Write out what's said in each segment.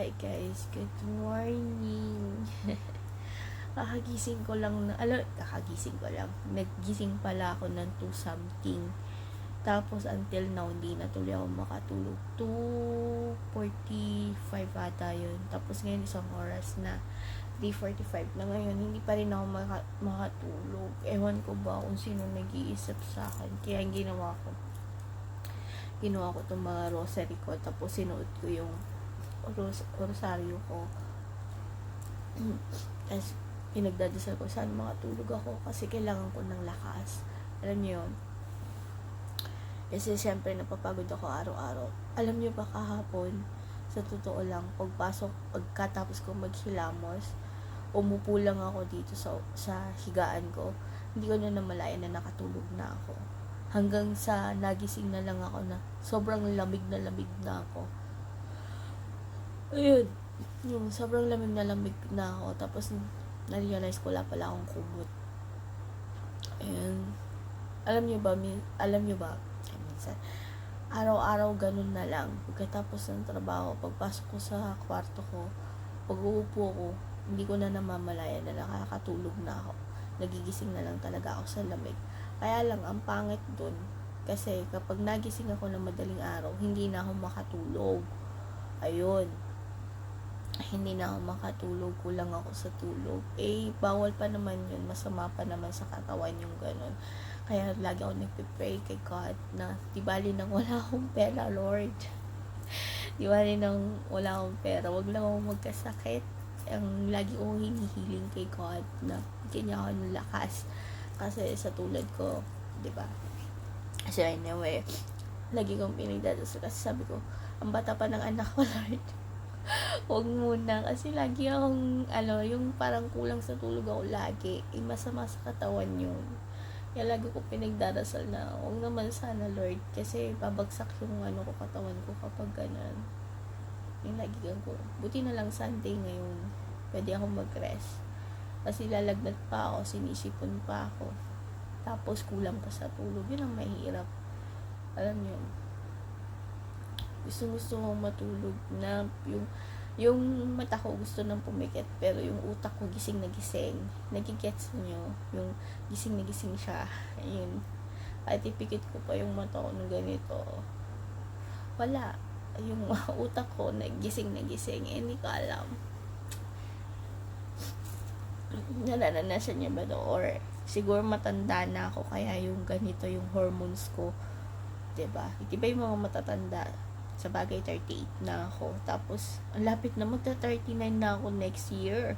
Hi guys, good morning. kakagising ko lang na, alo, kakagising ko lang. Naggising pala ako ng 2 something. Tapos until now, hindi na tuloy ako makatulog. 2.45 ata yun. Tapos ngayon isang oras na 3.45 na ngayon. Hindi pa rin ako maka- makatulog. Ewan ko ba kung sino nag-iisip sa akin. Kaya ang ginawa ko, ginawa ko itong mga rosary ko. Tapos sinuot ko yung ros- rosaryo ko. Tapos pinagdadasal ko saan makatulog ako kasi kailangan ko ng lakas. Alam niyo yun? Kasi siyempre napapagod ako araw-araw. Alam niyo ba kahapon, sa totoo lang, pagpasok, pagkatapos ko maghilamos, umupo lang ako dito sa, sa higaan ko. Hindi ko na namalayan na nakatulog na ako. Hanggang sa nagising na lang ako na sobrang lamig na lamig na ako. Ayun. Yung sobrang lamig na lamig na ako. Tapos, na-realize ko wala pala akong kumot. Ayun. Alam niyo ba, mi- alam niyo ba, minsan, araw-araw ganun na lang. Pagkatapos ng trabaho, pagpasok ko sa kwarto ko, pag uupo ko, hindi ko na namamalayan na nakakatulog na ako. Nagigising na lang talaga ako sa lamig. Kaya lang, ang pangit dun, kasi kapag nagising ako ng madaling araw, hindi na ako makatulog. Ayun hindi na ako makatulog, kulang ako sa tulog. Eh, bawal pa naman yun, masama pa naman sa katawan yung ganun. Kaya lagi ako nagpe-pray kay God na di bali nang wala akong pera, Lord. di bali nang wala akong pera, wag lang akong magkasakit. Ang lagi kong hinihiling kay God na niya ako ng lakas. Kasi sa tulad ko, di ba? So anyway, lagi kong pinagdadasal kasi sabi ko, ang bata pa ng anak ko, Lord. Huwag muna. Kasi lagi akong, ano, yung parang kulang sa tulog ako lagi. Eh, masama sa katawan yun. Kaya lagi ko pinagdarasal na, huwag naman sana, Lord. Kasi babagsak yung, ano ko, katawan ko kapag ganun. Yung lagi ko. Buti na lang Sunday ngayon. Pwede ako mag-rest. Kasi lalagnat pa ako, sinisipon pa ako. Tapos kulang pa sa tulog. Yun ang mahirap. Alam niyo, gusto gusto kong matulog na yung yung mata ko gusto nang pumikit pero yung utak ko gising na gising. Nagigets nyo yung gising na gising siya. Ayun. At ipikit ko pa yung mata ko ng ganito. Wala. Yung utak ko nagising na gising. Eh, hindi ko alam. Nararanasan niya ba to? Or siguro matanda na ako kaya yung ganito yung hormones ko. 'di ba? Di ba yung mga matatanda sa bagay 38 na ako. Tapos ang lapit na magta 39 na ako next year.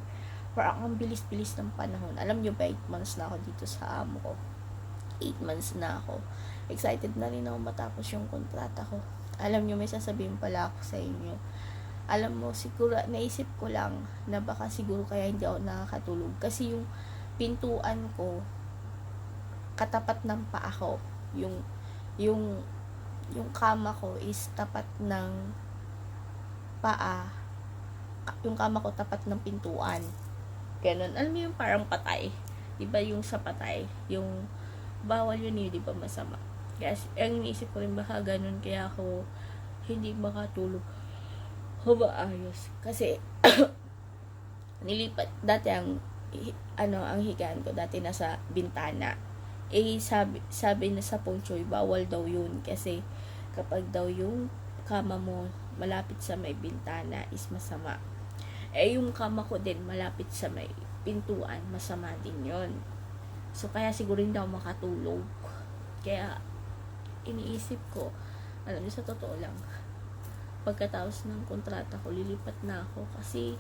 Parang ang bilis-bilis ng panahon. Alam niyo ba 8 months na ako dito sa amo ko. 8 months na ako. Excited na rin ako matapos yung kontrata ko. Alam niyo may sasabihin pala ako sa inyo. Alam mo, siguro, naisip ko lang na baka siguro kaya hindi ako nakakatulog. Kasi yung pintuan ko, katapat ng paa ko. Yung yung yung kama ko is tapat ng paa. Yung kama ko tapat ng pintuan. Ganun. Alam mo yung parang patay? Di ba yung sa patay? Yung bawal yun yun di ba masama? Kaya ang iniisip ko rin baka ganun kaya ako hindi makatulog. O ayos. Kasi nilipat dati ang ano ang higaan ko dati nasa bintana. Eh sabi, sabi na sa Pongchoy, bawal daw yun kasi kapag daw yung kama mo malapit sa may bintana is masama. Eh yung kama ko din malapit sa may pintuan, masama din yon So kaya siguro hindi ako makatulog. Kaya iniisip ko, alam niyo sa totoo lang, pagkatapos ng kontrata ko, lilipat na ako kasi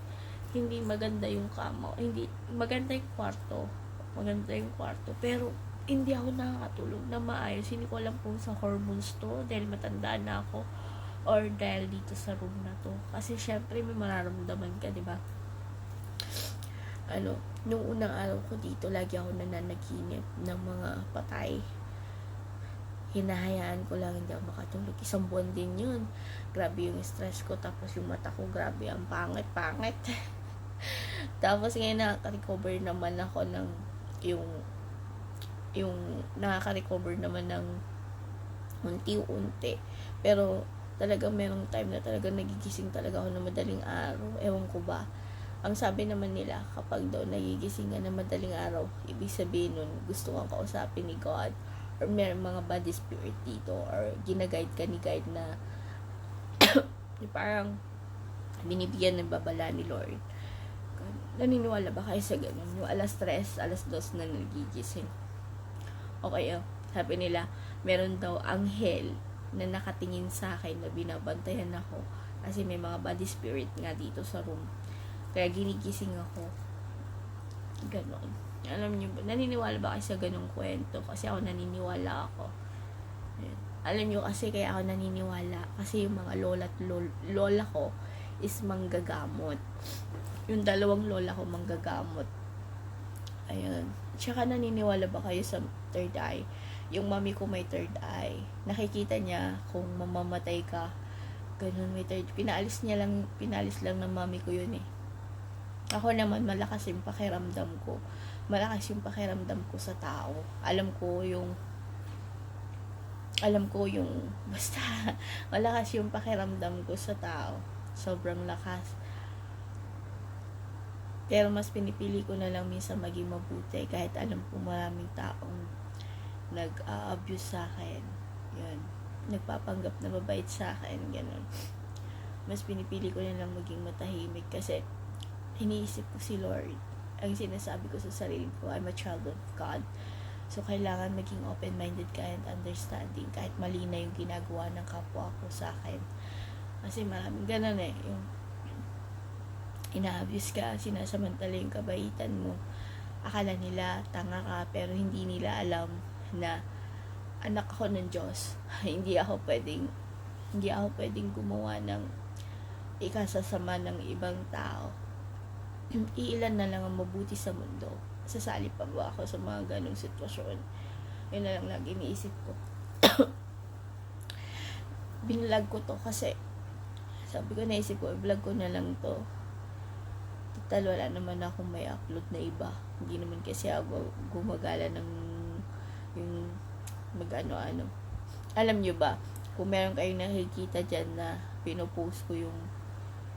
hindi maganda yung kama. Hindi, maganda yung kwarto. Maganda yung kwarto. Pero, hindi ako nakakatulog na maayos. Hindi ko alam kung sa hormones to dahil matanda na ako or dahil dito sa room na to. Kasi syempre may mararamdaman ka, di ba? Ano, nung unang araw ko dito, lagi ako nananaginip ng mga patay. Hinahayaan ko lang hindi ako makatulog. Isang buwan din yun. Grabe yung stress ko. Tapos yung mata ko, grabe ang pangit-pangit. Tapos ngayon nakaka-recover naman ako ng yung yung nakaka-recover naman ng unti-unti. Pero, talagang merong time na talagang nagigising talaga ako ng madaling araw. Ewan ko ba. Ang sabi naman nila, kapag daw nagigising ka ng madaling araw, ibig sabihin nun, gusto kang kausapin ni God or may mga body spirit dito or ginaguide ka ni guide na parang binibigyan ng babala ni Lord. Naniniwala ba kayo sa ganun? Yung alas 3, alas 2 na nagigising. Okay, oh. sabi nila, meron daw anghel na nakatingin sa akin na binabantayan ako kasi may mga body spirit nga dito sa room. Kaya ginigising ako. Ganon. Alam niyo ba, naniniwala ba kayo sa ganong kwento? Kasi ako naniniwala ako. Ayan. Alam niyo kasi kaya ako naniniwala kasi yung mga lola at lol- lola ko is manggagamot. Yung dalawang lola ko manggagamot. Ayun. Tsaka naniniwala ba kayo sa third eye? Yung mami ko may third eye. Nakikita niya kung mamamatay ka. Ganun may third. Pinaalis niya lang, pinalis lang ng mami ko yun eh. Ako naman, malakas yung pakiramdam ko. Malakas yung pakiramdam ko sa tao. Alam ko yung alam ko yung basta malakas yung pakiramdam ko sa tao. Sobrang lakas. Pero mas pinipili ko na lang minsan maging mabuti kahit alam ko maraming taong nag-abuse sa akin. Yun. Nagpapanggap na mabait sa akin. Ganun. Mas pinipili ko na lang maging matahimik kasi iniisip ko si Lord. Ang sinasabi ko sa sarili ko, I'm a child of God. So, kailangan maging open-minded ka and understanding kahit mali na yung ginagawa ng kapwa ko sa akin. Kasi maraming ganun eh. Yung ina-abuse ka, sinasamantala yung kabaitan mo. Akala nila tanga ka, pero hindi nila alam na anak ako ng Diyos. hindi ako pwedeng hindi ako pwedeng gumawa ng ikasasama ng ibang tao. Iilan na lang ang mabuti sa mundo. Sasali pa ba ako sa mga ganong sitwasyon? Yun na lang lagi iniisip ko. Binalag ko to kasi sabi ko naisip ko, i-vlog ko na lang to. Total, wala naman akong may upload na iba. Hindi naman kasi ako gumagala ng yung mag-ano-ano. Alam nyo ba, kung meron kayong nakikita dyan na pinopost ko yung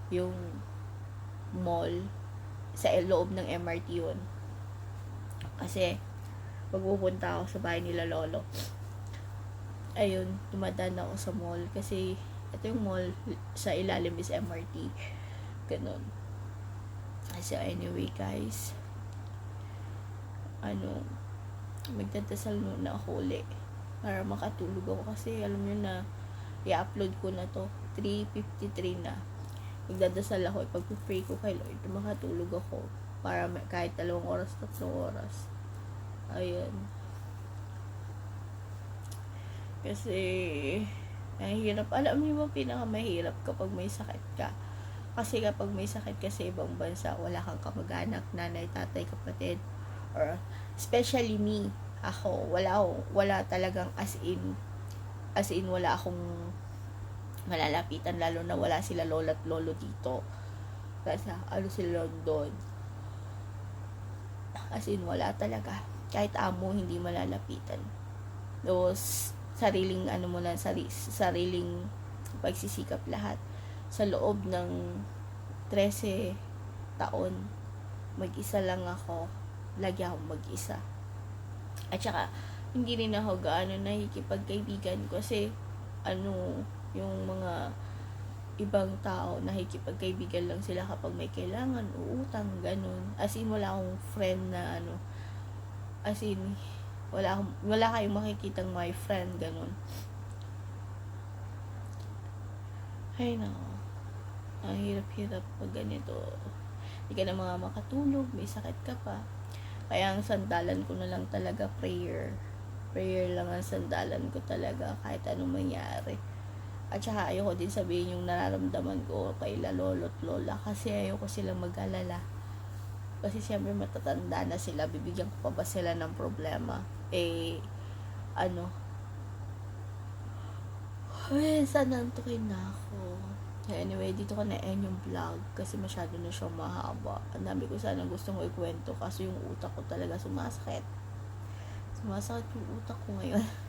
yung mall sa loob ng MRT yun. Kasi, magpupunta ako sa bahay nila lolo. Ayun, dumadaan ako sa mall kasi ito yung mall sa ilalim is MRT. Ganun. So, anyway, guys. Ano, magdadasal muna ako uli para makatulog ako. Kasi alam nyo na i-upload ko na to. 3.53 na. Magdadasal ako. Ipag-pray ko kay Lord makatulog ako para kahit dalawang oras tatlong oras. Ayun kasi nahihirap alam niyo ba pinakamahirap kapag may sakit ka kasi kapag may sakit ka sa ibang bansa wala kang kamag-anak nanay, tatay, kapatid or especially me ako wala wala talagang as in as in wala akong malalapitan lalo na wala sila lola at lolo dito. Kasi ano sila doon? As in wala talaga. Kahit amo hindi malalapitan. Tapos sariling ano mo lang sari, sariling pagsisikap lahat sa loob ng 13 taon mag-isa lang ako lagi akong mag-isa. At saka hindi rin ako gaano nakikipagkaibigan kasi ano yung mga ibang tao nakikipagkaibigan lang sila kapag may kailangan uutang ganun. As in wala akong friend na ano as in wala akong, wala kayong makikitang my friend ganun. Ay nako ang hirap-hirap pag ganito. Hindi ka na mga makatulog may sakit ka pa. Kaya ang sandalan ko na lang talaga prayer. Prayer lang ang sandalan ko talaga kahit anong mangyari. At saka ayoko din sabihin yung nararamdaman ko kay la lolo at lola kasi ayoko silang mag-alala. Kasi siyempre matatanda na sila bibigyan ko pa ba sila ng problema? Eh ano? Ay sana antukin na ako anyway dito ko na end yung vlog kasi masyado na siyang mahaba ang dami ko sana gustong ikwento kasi yung utak ko talaga sumasakit sumasakit yung utak ko ngayon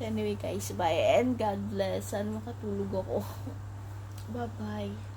So anyway guys, bye and God bless. Sana makatulog ako. Bye-bye.